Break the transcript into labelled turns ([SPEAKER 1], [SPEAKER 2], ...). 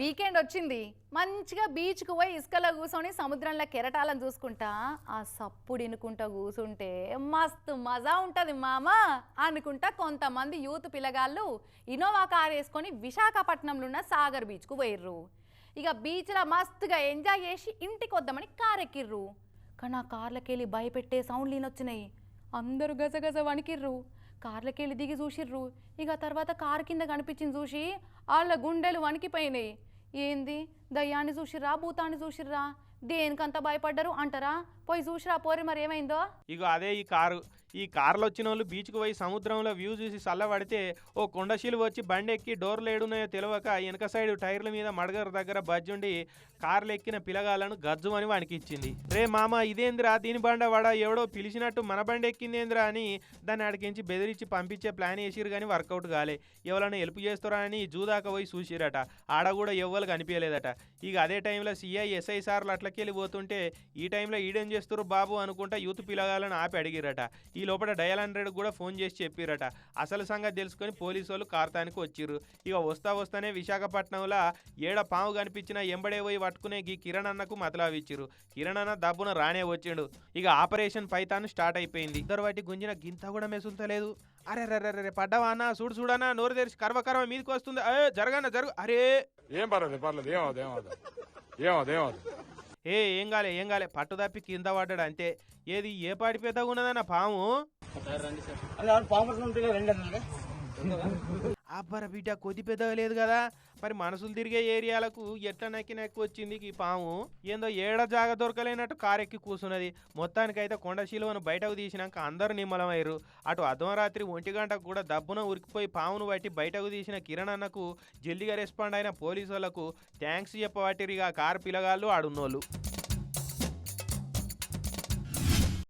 [SPEAKER 1] Weekend వచ్చింది. మంచిగా బీచ్కు పోయి ఇసుకలో కూర్చొని సముద్రంలో కెరటాలను చూసుకుంటా ఆ సప్పుడు ఇనుకుంటా కూర్చుంటే మస్తు మజా ఉంటుంది మామ అనుకుంటా కొంతమంది యూత్ పిల్లగాళ్ళు ఇనోవా కార్ వేసుకొని విశాఖపట్నంలో ఉన్న సాగర్ బీచ్కు పోయిర్రు. ఇక బీచ్లో మస్తుగా ఎంజాయ్ చేసి ఇంటికి వద్దామని కార్ ఎక్కిర్రు కానీ ఆ కార్లకెళ్ళి భయపెట్టే సౌండ్లు ఈనొచ్చినాయి. అందరూ గజగజ వణికిర్రు. కార్లకెళ్ళి దిగి చూసిర్రు. ఇక తర్వాత కారు కింద కనిపించింది చూసి వాళ్ళ గుండెలు వణికిపోయినాయి. ఏంది? దయ్యాన్ని చూసిర్రా భూతాన్ని చూసిర్రా? దేనికంత భయపడ్డరు? అంటారా? పోయి చూసిరా పోరి మరి ఏమైందో?
[SPEAKER 2] ఇగో అదే ఈ కారు. ఈ కార్లు వచ్చిన వాళ్ళు బీచ్కి పోయి సముద్రంలో వ్యూ చూసి చల్లబడితే ఓ కొండశీలు వచ్చి బండి ఎక్కి డోర్లు ఏడున్నాయో తెలియక వెనక సైడ్ టైర్ల మీద మడగర దగ్గర బజ్జుండి కార్లు ఎక్కిన పిలగాలను గజ్జు అని వానికి ఇచ్చింది రే మామ ఇదేంద్రా? దీని బండ వాడ ఎవడో పిలిచినట్టు మన బండి ఎక్కిందేంద్రా అని దాన్ని అడిగించి బెదిరించి పంపించే ప్లాన్ వేసిరు కానీ వర్కౌట్ కాలే. ఎవరైనా హెల్ప్ చేస్తారా? అని జూదాక పోయి చూసిరట ఆడ కూడా ఎవ్వరు కనిపించలేదట ఇక అదే టైంలో సిఐ ఎస్ఐ సార్లు అట్లకెళ్ళి పోతుంటే ఈ టైంలో ఈడేం చేస్తారు బాబు? అనుకుంటా యూత్ పిలగాలని ఆపి అడిగిరట ఈ ఈ లోపల డయల్ హండ్రెడ్ కూడా ఫోన్ చేసి చెప్పిరట. అసలు సంగతి తెలుసుకొని పోలీసు వాళ్ళు కార్తానికి వచ్చిర్రు. ఇక వస్తా వస్తానే విశాఖపట్నంలో ఏడ పాము కనిపించిన ఎంబడే పోయి పట్టుకునే ఈ కిరణ్ అన్నకు మతలావిచ్చిరు కిరణ్ అన్న దబ్బున రానే వచ్చిండు. ఇక ఆపరేషన్ పైతాన్ స్టార్ట్ అయిపోయింది. ఇద్దరు వాటి గుంజిన గింత కూడా మెసులుతలేదు. అరే రే రే పడ్డావా అన్న? చూడు చూడనా నోరు తెరిచి కర్వ కర్వ మీదకి వస్తుంది. ఏ జరగన్న జరుగు. అరే!
[SPEAKER 3] ఏం పర్లేదు పర్లేదు. ఏమవుతుంది ఏమవుతుంది ఏమవుతుంది ఏమవుతుంది
[SPEAKER 2] ఏ ఏం కాలే ఏం కాలే. పట్టు తప్పి కింద పడ్డాడు అంతే. ఏది ఏ పాటి పెద్దగా ఉన్నదన్న పాము? అబ్బర బిడ్డ కొద్ది పెద్దగా లేదు కదా? మరి మనసులు తిరిగే ఏరియాలకు ఎట్లా నక్కి నక్కి వచ్చింది ఈ పాము? ఏందో ఏడ జాగ దొరకలేనట్టు కారెక్కి కూర్చున్నది మొత్తానికైతే కొండ శిలువను బయటకు తీసినాక అందరు నిమ్మలమయ్యారు. అటు అర్ధరాత్రి ఒంటి గంటకు కూడా దబ్బున ఉరికిపోయి పామును బట్టి బయటకు తీసిన కిరణ్ అన్నకు జల్దిగా రెస్పాండ్ అయిన పోలీసు థ్యాంక్స్ చెప్పబట్టిరిగా కారు పిల్లగాళ్ళు ఆడున్నోళ్ళు.